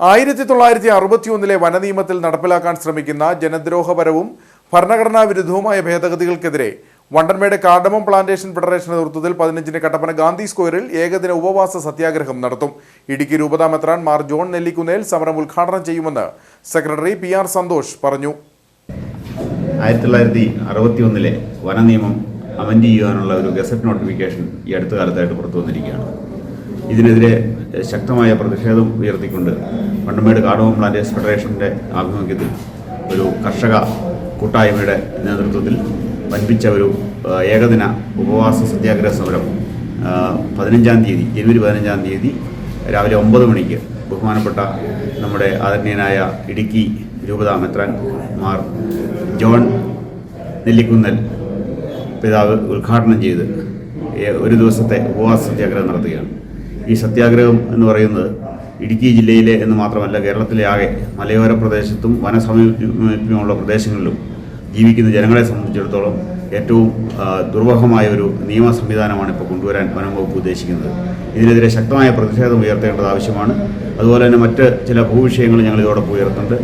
ആയിരത്തി തൊള്ളായിരത്തി അറുപത്തിയൊന്നിലെ വനനിയമത്തിൽ നടപ്പിലാക്കാൻ ശ്രമിക്കുന്ന ജനദ്രോഹപരവും ഭരണഘടനാ വിരുദ്ധവുമായ ഭേദഗതികൾക്കെതിരെ വണ്ടൻമേട് കാർഡമം പ്ലാന്റേഷൻ ഫെഡറേഷൻ നേതൃത്വത്തിൽ പതിനഞ്ചിന് കട്ടപ്പന ഗാന്ധി സ്ക്വയറിൽ ഏകദിന ഉപവാസ സത്യാഗ്രഹം നടത്തും. ഇടുക്കി രൂപതാ മെത്രാൻ മാർ ജോൺ നെല്ലിക്കുന്നേൽ സമരം ഉദ്ഘാടനം ചെയ്യുമെന്ന് സെക്രട്ടറി പി ആർ സന്തോഷ് പറഞ്ഞു. ആയിരത്തി തൊള്ളായിരത്തി അറുപത്തി ഒന്നിലെ വനനിയമം അമെൻഡ് ചെയ്യുവാനുള്ള ഒരു ഗസറ്റ് നോട്ടിഫിക്കേഷൻ ഈ അടുത്ത കാലത്തായിട്ട് പുറത്തു വന്നിരിക്കുകയാണ്. ഇതിനെതിരെ ശക്തമായ പ്രതിഷേധം ഉയർത്തിക്കൊണ്ട് വണ്ടമേട് കാടവം പ്ലാന്റേഴ്സ് ഫെഡറേഷന്റെ ആഭിമുഖ്യത്തിൽ ഒരു കർഷക കൂട്ടായ്മയുടെ നേതൃത്വത്തിൽ വൻപിച്ച ഒരു ഏകദിന ഉപവാസ സത്യാഗ്രഹ സമരം പതിനഞ്ചാം തീയതി ജനുവരി പതിനഞ്ചാം തീയതി രാവിലെ ഒമ്പത് മണിക്ക് ബഹുമാനപ്പെട്ട നമ്മുടെ ആദരണീയനായ ഇടുക്കി രൂപതാ മെത്രാൻ മാർ ജോൺ നെല്ലിക്കുന്നൽ പിതാവ് ഉദ്ഘാടനം ചെയ്ത് ഒരു ദിവസത്തെ ഉപവാസ സത്യാഗ്രഹം നടത്തുകയാണ്. ഈ സത്യാഗ്രഹം എന്ന് പറയുന്നത് ഇടുക്കി ജില്ലയിലെ എന്ന് മാത്രമല്ല കേരളത്തിലെ ആകെ മലയോര പ്രദേശത്തും വനസമീപമുള്ള പ്രദേശങ്ങളിലും ജീവിക്കുന്ന ജനങ്ങളെ സംബന്ധിച്ചിടത്തോളം ഏറ്റവും ദുർവഹമായ ഒരു നിയമ സംവിധാനമാണ് ഇപ്പോൾ കൊണ്ടുവരാൻ വനം വകുപ്പ് ഉദ്ദേശിക്കുന്നത്. ഇതിനെതിരെ ശക്തമായ പ്രതിഷേധം ഉയർത്തേണ്ടത് ആവശ്യമാണ്. അതുപോലെ തന്നെ മറ്റ് ചില ഭൂവിഷയങ്ങൾ ഞങ്ങൾ ഇതോടൊപ്പം ഉയർത്തുന്നുണ്ട്.